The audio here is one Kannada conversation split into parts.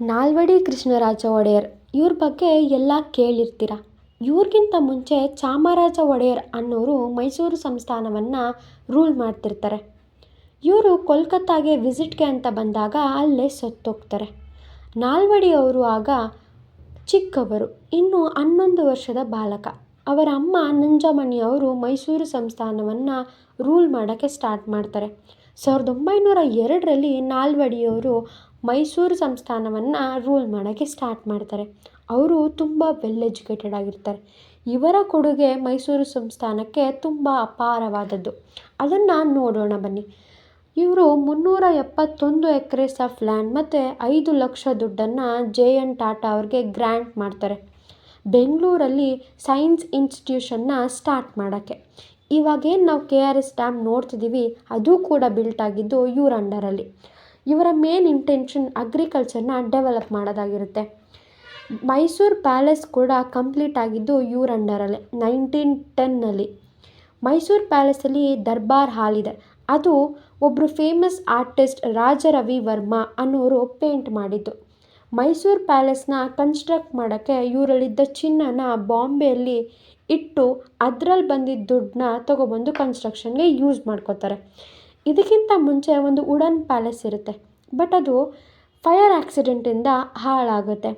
ನಾಲ್ವಡಿ ಕೃಷ್ಣರಾಜ ಒಡೆಯರ್, ಇವ್ರ ಬಗ್ಗೆ ಎಲ್ಲ ಕೇಳಿರ್ತೀರ. ಇವ್ರಿಗಿಂತ ಮುಂಚೆ ಚಾಮರಾಜ ಒಡೆಯರ್ ಅನ್ನೋರು ಮೈಸೂರು ಸಂಸ್ಥಾನವನ್ನು ರೂಲ್ ಮಾಡ್ತಿರ್ತಾರೆ. ಇವರು ಕೋಲ್ಕತ್ತಾಗೆ ವಿಸಿಟ್ಗೆ ಅಂತ ಬಂದಾಗ ಅಲ್ಲೇ ಸತ್ತೋಗ್ತಾರೆ. ನಾಲ್ವಡಿಯವರು ಆಗ ಚಿಕ್ಕವರು, ಇನ್ನು ಹನ್ನೊಂದು ವರ್ಷದ ಬಾಲಕ. ಅವರ ಅಮ್ಮ ನಂಜಮಣಿಯವರು ಮೈಸೂರು ಸಂಸ್ಥಾನವನ್ನು ರೂಲ್ ಮಾಡೋಕ್ಕೆ ಸ್ಟಾರ್ಟ್ ಮಾಡ್ತಾರೆ. ಸಾವಿರದ ಒಂಬೈನೂರ ಎರಡರಲ್ಲಿ ನಾಲ್ವಡಿಯವರು ಮೈಸೂರು ಸಂಸ್ಥಾನವನ್ನು ರೂಲ್ ಮಾಡೋಕ್ಕೆ ಸ್ಟಾರ್ಟ್ ಮಾಡ್ತಾರೆ. ಅವರು ತುಂಬ ವೆಲ್ ಎಜುಕೇಟೆಡ್ ಆಗಿರ್ತಾರೆ. ಇವರ ಕೊಡುಗೆ ಮೈಸೂರು ಸಂಸ್ಥಾನಕ್ಕೆ ತುಂಬ ಅಪಾರವಾದದ್ದು. ಅದನ್ನು ನೋಡೋಣ ಬನ್ನಿ. ಇವರು ಮುನ್ನೂರ ಎಪ್ಪತ್ತೊಂದು ಎಕರೆಸ್ ಆಫ್ ಲ್ಯಾಂಡ್ ಮತ್ತು ಐದು ಲಕ್ಷ ದುಡ್ಡನ್ನು ಜೆ ಎನ್ ಟಾಟಾ ಅವ್ರಿಗೆ ಗ್ರ್ಯಾಂಟ್ ಮಾಡ್ತಾರೆ. ಬೆಂಗಳೂರಲ್ಲಿ ಸೈನ್ಸ್ ಇನ್ಸ್ಟಿಟ್ಯೂಷನ್ನ ಸ್ಟಾರ್ಟ್ ಮಾಡೋಕ್ಕೆ. ಇವಾಗೇನು ನಾವು ಕೆ ಆರ್ ಎಸ್ ಡ್ಯಾಮ್ ನೋಡ್ತಿದ್ದೀವಿ ಅದು ಕೂಡ ಬಿಲ್ಟ್ ಆಗಿದ್ದು ಇವ್ರ ಅಂಡರಲ್ಲಿ. ಇವರ ಮೇನ್ ಇಂಟೆನ್ಷನ್ ಅಗ್ರಿಕಲ್ಚರ್ನ ಡೆವಲಪ್ ಮಾಡೋದಾಗಿರುತ್ತೆ. ಮೈಸೂರು ಪ್ಯಾಲೇಸ್ ಕೂಡ ಕಂಪ್ಲೀಟ್ ಆಗಿದ್ದು ಇವ್ರ ಅಂಡರಲ್ಲೇ ನೈನ್ಟೀನ್ ಟೆನ್ನಲ್ಲಿ ಮೈಸೂರು ಪ್ಯಾಲೇಸಲ್ಲಿ ದರ್ಬಾರ್ ಹಾಲ್ ಇದೆ. ಅದು ಒಬ್ಬರು ಫೇಮಸ್ ಆರ್ಟಿಸ್ಟ್ ರಾಜ ರವಿ ವರ್ಮಾ ಅನ್ನೋರು ಪೇಂಟ್ ಮಾಡಿದ್ದು. ಮೈಸೂರು ಪ್ಯಾಲೇಸ್ನ ಕನ್ಸ್ಟ್ರಕ್ಟ್ ಮಾಡೋಕ್ಕೆ ಇವರಲ್ಲಿದ್ದ ಚಿನ್ನನ ಬಾಂಬೆಯಲ್ಲಿ ಇಟ್ಟು ಅದರಲ್ಲಿ ಬಂದಿದ್ದ ದುಡ್ಡನ್ನ ತೊಗೊಬಂದು ಕನ್ಸ್ಟ್ರಕ್ಷನ್ಗೆ ಯೂಸ್ ಮಾಡ್ಕೋತಾರೆ. ಇದಕ್ಕಿಂತ ಮುಂಚೆ ಒಂದು ವುಡನ್ ಪ್ಯಾಲೇಸ್ ಇರುತ್ತೆ. ಬಟ್ ಅದು ಫೈರ್ ಆಕ್ಸಿಡೆಂಟಿಂದ ಹಾಳಾಗುತ್ತೆ.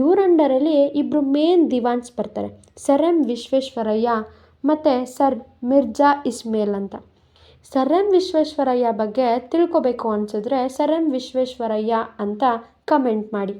ಇವ್ರ ಅಂಡರಲ್ಲಿ ಇಬ್ಬರು ಮೇನ್ ದಿವಾನ್ಸ್ ಬರ್ತಾರೆ. ಸರ್ ಎಂ ವಿಶ್ವೇಶ್ವರಯ್ಯ ಮತ್ತು ಸರ್ ಮಿರ್ಜಾ ಇಸ್ಮೇಲ್ ಅಂತ. ಸರ್ ಎಂ ವಿಶ್ವೇಶ್ವರಯ್ಯ ಬಗ್ಗೆ ತಿಳ್ಕೊಬೇಕು ಅನಿಸಿದ್ರೆ ಸರ್ ಎಂ ವಿಶ್ವೇಶ್ವರಯ್ಯ ಅಂತ ಕಮೆಂಟ್ ಮಾಡಿ.